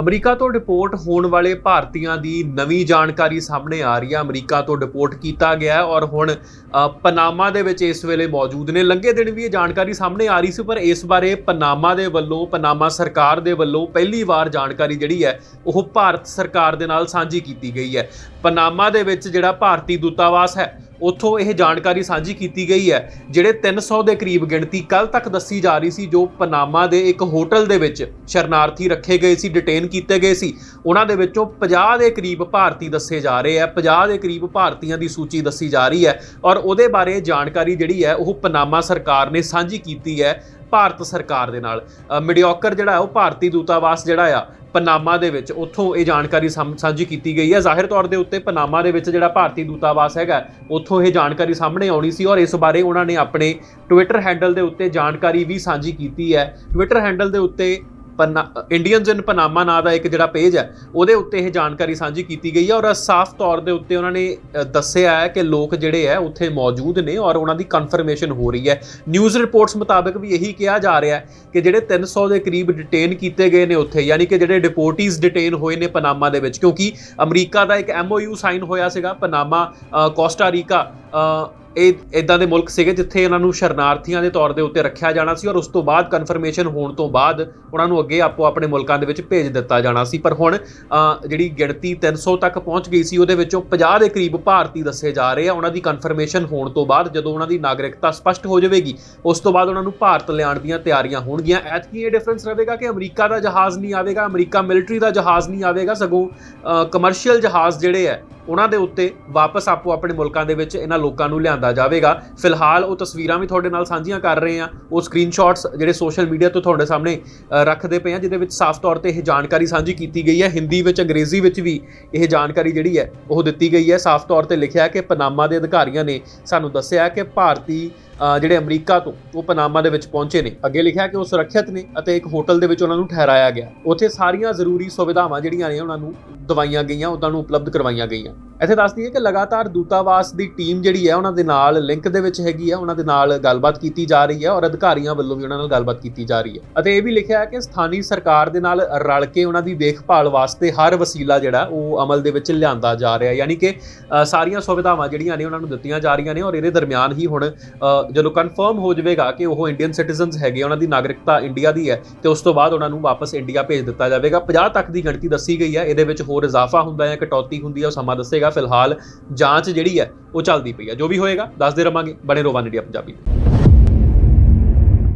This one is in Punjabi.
ਅਮਰੀਕਾ ਤੋਂ ਡਿਪੋਰਟ ਹੋਣ ਵਾਲੇ ਭਾਰਤੀਆਂ ਦੀ ਨਵੀਂ ਜਾਣਕਾਰੀ ਸਾਹਮਣੇ ਆ ਰਹੀ ਹੈ। ਅਮਰੀਕਾ ਤੋਂ ਡਿਪੋਰਟ ਕੀਤਾ ਗਿਆ ਹੈ ਔਰ ਹੁਣ ਪਨਾਮਾ ਦੇ ਵਿੱਚ ਇਸ ਵੇਲੇ ਮੌਜੂਦ ਨੇ। ਲੰਘੇ ਦਿਨ ਵੀ ਇਹ ਜਾਣਕਾਰੀ ਸਾਹਮਣੇ ਆ ਰਹੀ ਸੀ, ਪਰ ਇਸ ਬਾਰੇ ਪਨਾਮਾ ਦੇ ਵੱਲੋਂ, ਪਨਾਮਾ ਸਰਕਾਰ ਦੇ ਵੱਲੋਂ ਪਹਿਲੀ ਵਾਰ ਜਾਣਕਾਰੀ ਜਿਹੜੀ ਹੈ, ਉਹ ਭਾਰਤ ਸਰਕਾਰ ਦੇ ਨਾਲ ਸਾਂਝੀ ਕੀਤੀ ਗਈ ਹੈ। ਪਨਾਮਾ ਦੇ ਵਿੱਚ ਜਿਹੜਾ ਭਾਰਤੀ ਦੂਤਾਵਾਸ ਹੈ ਉੱਥੋਂ ਇਹ ਜਾਣਕਾਰੀ ਸਾਂਝੀ ਕੀਤੀ ਗਈ ਹੈ, ਜਿਹੜੇ 300 ਦੇ ਕਰੀਬ ਗਿਣਤੀ ਕੱਲ ਤੱਕ ਦੱਸੀ ਜਾ ਰਹੀ ਸੀ, ਜੋ ਪਨਾਮਾ ਦੇ ਇੱਕ ਹੋਟਲ ਦੇ ਵਿੱਚ ਸ਼ਰਨਾਰਥੀ ਰੱਖੇ ਗਏ ਸੀ ਡਿਟੇਨ ਕੀਤੇ ਗਏ ਸੀ। ਉਹਨਾਂ ਦੇ ਵਿੱਚੋਂ 50 ਦੇ ਕਰੀਬ ਭਾਰਤੀ ਦੱਸੇ ਜਾ ਰਹੇ ਆ 50 ਦੇ ਕਰੀਬ ਭਾਰਤੀਆਂ ਦੀ ਸੂਚੀ ਦੱਸੀ ਜਾ ਰਹੀ ਹੈ ਔਰ ਉਹਦੇ ਬਾਰੇ ਜਾਣਕਾਰੀ ਜਿਹੜੀ ਹੈ, ਉਹ ਪਨਾਮਾ ਸਰਕਾਰ ਨੇ ਸਾਂਝੀ ਕੀਤੀ ਹੈ। ਭਾਰਤ ਸਰਕਾਰ ਦੇ ਨਾਲ। ਮੀਡੀਓਕਰ ਜਿਹੜਾ ਉਹ ਭਾਰਤੀ ਦੂਤਾਵਾਸ ਜਿਹੜਾ ਆ, ਪਨਾਮਾ ਦੇ ਵਿੱਚ ਉੱਥੋਂ ਇਹ ਜਾਣਕਾਰੀ ਸਾਂਭ- ਸਾਂਝੀ ਕੀਤੀ ਗਈ ਹੈ। ਜ਼ਾਹਿਰ ਤੌਰ ਦੇ ਉੱਤੇ ਪਨਾਮਾ ਦੇ ਵਿੱਚ ਜਿਹੜਾ ਭਾਰਤੀ ਦੂਤਾਵਾਸ ਹੈਗਾ, ਉੱਥੋਂ ਇਹ ਜਾਣਕਾਰੀ ਸਾਹਮਣੇ ਆਉਣੀ ਸੀ ਔਰ ਇਸ ਬਾਰੇ ਉਹਨਾਂ ਨੇ ਆਪਣੇ ਟਵਿੱਟਰ ਹੈਂਡਲ ਦੇ ਉੱਤੇ ਜਾਣਕਾਰੀ ਵੀ ਸਾਂਝੀ ਕੀਤੀ ਹੈ। ਟਵਿੱਟਰ ਹੈਂਡਲ ਦੇ ਉੱਤੇ ਇੰਡੀਅਨਸ ਇਨ ਪਨਾਮਾ ਨਾਂ ਦਾ ਇੱਕ ਜਿਹੜਾ ਪੇਜ ਹੈ ਉਹਦੇ ਉੱਤੇ ਇਹ ਜਾਣਕਾਰੀ ਸਾਂਝੀ ਕੀਤੀ ਗਈ ਹੈ ਔਰ ਸਾਫ਼ ਤੌਰ ਦੇ ਉੱਤੇ ਉਹਨਾਂ ਨੇ ਦੱਸਿਆ ਹੈ ਕਿ ਲੋਕ ਜਿਹੜੇ ਹੈ ਉੱਥੇ ਮੌਜੂਦ ਨੇ ਔਰ ਉਹਨਾਂ ਦੀ ਕਨਫਰਮੇਸ਼ਨ ਹੋ ਰਹੀ ਹੈ। ਨਿਊਜ਼ ਰਿਪੋਰਟਸ ਮੁਤਾਬਕ ਵੀ ਇਹੀ ਕਿਹਾ ਜਾ ਰਿਹਾ ਹੈ ਕਿ ਜਿਹੜੇ 300 ਦੇ ਕਰੀਬ ਡਿਟੇਨ ਕੀਤੇ ਗਏ ਨੇ ਉੱਥੇ ਯਾਨੀ ਕਿ ਜਿਹੜੇ ਡਿਪੋਰਟੀਜ਼ ਡਿਟੇਨ ਹੋਏ ਨੇ ਪਨਾਮਾ ਦੇ ਵਿੱਚ ਕਿਉਂਕਿ ਅਮਰੀਕਾ ਦਾ ਇੱਕ ਐਮਓਯੂ ਸਾਈਨ ਹੋਇਆ ਸੀਗਾ ਪਨਾਮਾ ਅ, ਕੋਸਟਾ ਰੀਕਾ ਇਹ ਇਦਾਂ ਦੇ ਮੁਲਕ ਸੀਗੇ ਜਿੱਥੇ ਇਹਨਾਂ ਨੂੰ ਸ਼ਰਨਾਰਥੀਆਂ ਦੇ ਤੌਰ ਦੇ ਉੱਤੇ ਰੱਖਿਆ ਜਾਣਾ ਸੀ ਔਰ ਉਸ ਤੋਂ ਬਾਅਦ ਕਨਫਰਮੇਸ਼ਨ ਹੋਣ ਤੋਂ ਬਾਅਦ ਉਹਨਾਂ ਨੂੰ ਅੱਗੇ ਆਪੋ ਆਪਣੇ ਮੁਲਕਾਂ ਦੇ ਵਿੱਚ ਭੇਜ ਦਿੱਤਾ ਜਾਣਾ ਸੀ। ਪਰ ਹੁਣ ਜਿਹੜੀ ਗਿਣਤੀ 300 ਤੱਕ ਪਹੁੰਚ ਗਈ ਸੀ, ਉਹਦੇ ਵਿੱਚੋਂ 50 ਦੇ ਕਰੀਬ ਭਾਰਤੀ ਦੱਸੇ ਜਾ ਰਹੇ ਆ। ਉਹਨਾਂ ਦੀ ਕਨਫਰਮੇਸ਼ਨ ਹੋਣ ਤੋਂ ਬਾਅਦ ਜਦੋਂ ਉਹਨਾਂ ਦੀ ਨਾਗਰਿਕਤਾ ਸਪਸ਼ਟ ਹੋ ਜਾਵੇਗੀ, ਉਸ ਤੋਂ ਬਾਅਦ ਉਹਨਾਂ ਨੂੰ ਭਾਰਤ ਲਿਆਉਣ ਦੀਆਂ ਤਿਆਰੀਆਂ ਹੋਣਗੀਆਂ। ਐਤਕੀ ਇਹ ਡਿਫਰੈਂਸ ਰਹੇਗਾ ਕਿ ਅਮਰੀਕਾ ਦਾ ਜਹਾਜ਼ ਨਹੀਂ ਆਵੇਗਾ, ਅਮਰੀਕਾ ਮਿਲਟਰੀ ਦਾ ਜਹਾਜ਼ ਨਹੀਂ ਆਵੇਗਾ, ਸਗੋਂ ਕਮਰਸ਼ੀਅਲ ਜਹਾਜ਼ ਜਿਹੜੇ ਆ, ਉਹਨਾਂ ਦੇ ਉੱਤੇ ਵਾਪਸ ਆਪੋ ਆਪਣੇ ਮੁਲਕਾਂ ਦੇ ਵਿੱਚ ਇਹਨਾਂ ਲੋਕਾਂ ਨੂੰ ਲਿਆਂ ਲਿਆਂਦਾ ਜਾਵੇਗਾ। ਫਿਲਹਾਲ ਉਹ ਤਸਵੀਰਾਂ ਵੀ ਤੁਹਾਡੇ ਨਾਲ ਸਾਂਝੀਆਂ ਕਰ ਰਹੇ ਹਾਂ। ਉਹ ਸਕਰੀਨਸ਼ਾਟਸ ਜਿਹੜੇ ਸੋਸ਼ਲ ਮੀਡੀਆ ਤੋਂ ਤੁਹਾਡੇ ਸਾਹਮਣੇ ਰੱਖਦੇ ਪਏ ਆ ਜਿਹਦੇ ਵਿੱਚ ਸਾਫ਼ ਤੌਰ ਤੇ ਇਹ ਜਾਣਕਾਰੀ ਸਾਂਝੀ ਕੀਤੀ ਗਈ ਹੈ। ਹਿੰਦੀ ਵਿੱਚ, ਅੰਗਰੇਜ਼ੀ ਵਿੱਚ ਵੀ ਇਹ ਜਾਣਕਾਰੀ ਜਿਹੜੀ ਹੈ, ਉਹ ਦਿੱਤੀ ਗਈ ਹੈ। ਸਾਫ਼ ਤੌਰ ਤੇ ਲਿਖਿਆ ਕਿ ਪਨਾਮਾ ਦੇ ਅਧਿਕਾਰੀਆਂ ਨੇ ਸਾਨੂੰ ਦੱਸਿਆ ਕਿ ਭਾਰਤੀ ਜਿਹੜੇ ਅਮਰੀਕਾ ਤੋਂ ਉਹ ਪਨਾਮਾ ਦੇ ਵਿੱਚ ਪਹੁੰਚੇ ਨੇ। ਅੱਗੇ ਲਿਖਿਆ ਕਿ ਉਹ ਸੁਰੱਖਿਅਤ ਨੇ ਅਤੇ ਇੱਕ ਹੋਟਲ ਦੇ ਵਿੱਚ ਉਹਨਾਂ ਨੂੰ ਠਹਿਰਾਇਆ ਗਿਆ। ਉੱਥੇ ਸਾਰੀਆਂ ਜ਼ਰੂਰੀ ਸੁਵਿਧਾਵਾਂ ਜਿਹੜੀਆਂ ਨੇ, ਉਹਨਾਂ ਨੂੰ ਦਵਾਈਆਂ ਗਈਆਂ, ਉਹਨਾਂ ਨੂੰ ਉਪਲਬਧ ਕਰਵਾਈਆਂ ਗਈਆਂ। ਇੱਥੇ ਦੱਸਦੀ ਹੈ ਕਿ ਲਗਾਤਾਰ ਦੂਤਾਵਾਸ ਦੀ ਟੀਮ ਜਿਹੜੀ ਹੈ, ਉਹਨਾਂ ਦੇ ਨਾਲ ਲਿੰਕ ਦੇ ਵਿੱਚ ਹੈਗੀ ਹੈ, ਉਹਨਾਂ ਦੇ ਨਾਲ ਗੱਲਬਾਤ ਕੀਤੀ ਜਾ ਰਹੀ ਹੈ ਔਰ ਅਧਿਕਾਰੀਆਂ ਵੱਲੋਂ ਵੀ ਉਹਨਾਂ ਨਾਲ ਗੱਲਬਾਤ ਕੀਤੀ ਜਾ ਰਹੀ ਹੈ। ਅਤੇ ਇਹ ਵੀ ਲਿਖਿਆ ਹੈ ਕਿ ਸਥਾਨੀ ਸਰਕਾਰ ਦੇ ਨਾਲ ਰਲ ਕੇ ਉਹਨਾਂ ਦੀ ਦੇਖਭਾਲ ਵਾਸਤੇ ਹਰ ਵਸੀਲਾ ਜਿਹੜਾ, ਉਹ ਅਮਲ ਦੇ ਵਿੱਚ ਲਿਆਂਦਾ ਜਾ ਰਿਹਾ ਯਾਨੀ ਕਿ ਸਾਰੀਆਂ ਸੁਵਿਧਾਵਾਂ ਜਿਹੜੀਆਂ ਨੇ, ਉਹਨਾਂ ਨੂੰ ਦਿੱਤੀਆਂ ਜਾ ਰਹੀਆਂ ਨੇ ਔਰ ਇਹਦੇ ਦਰਮਿਆਨ ਹੀ ਹੁਣ ਜਦੋਂ ਕਨਫਰਮ ਹੋ ਜਾਵੇਗਾ ਕਿ ਉਹ ਇੰਡੀਅਨ ਸਿਟੀਜ਼ਨਸ ਹੈਗੇ ਉਹਨਾਂ ਦੀ ਨਾਗਰਿਕਤਾ ਇੰਡੀਆ ਦੀ ਹੈ, ਤੇ ਉਸ ਤੋਂ ਬਾਅਦ ਉਹਨਾਂ ਨੂੰ ਵਾਪਸ ਇੰਡੀਆ ਭੇਜ ਦਿੱਤਾ ਜਾਵੇਗਾ। 50 ਤੱਕ ਦੀ ਗਿਣਤੀ ਦੱਸੀ ਗਈ ਹੈ, ਇਹਦੇ ਵਿੱਚ ਹੋਰ ਇਜ਼ਾਫਾ ਹੁੰਦਾ ਹੈ ਕਟੌਤੀ ਹੁੰਦੀ ਹੈ, ਉਹ ਸਮਾਂ ਦੱਸੇਗਾ। ਫਿਲਹਾਲ ਜਾਂਚ ਜਿਹੜੀ ਹੈ ਉਹ ਚੱਲਦੀ ਪਈ ਹੈ। ਜੋ ਵੀ ਹੋਏਗਾ, ਦੱਸਦੇ ਰਵਾਂਗੇ। ਬਣੇ ਰਹੋ ਵਨ ਇੰਡੀਆ ਪੰਜਾਬੀ।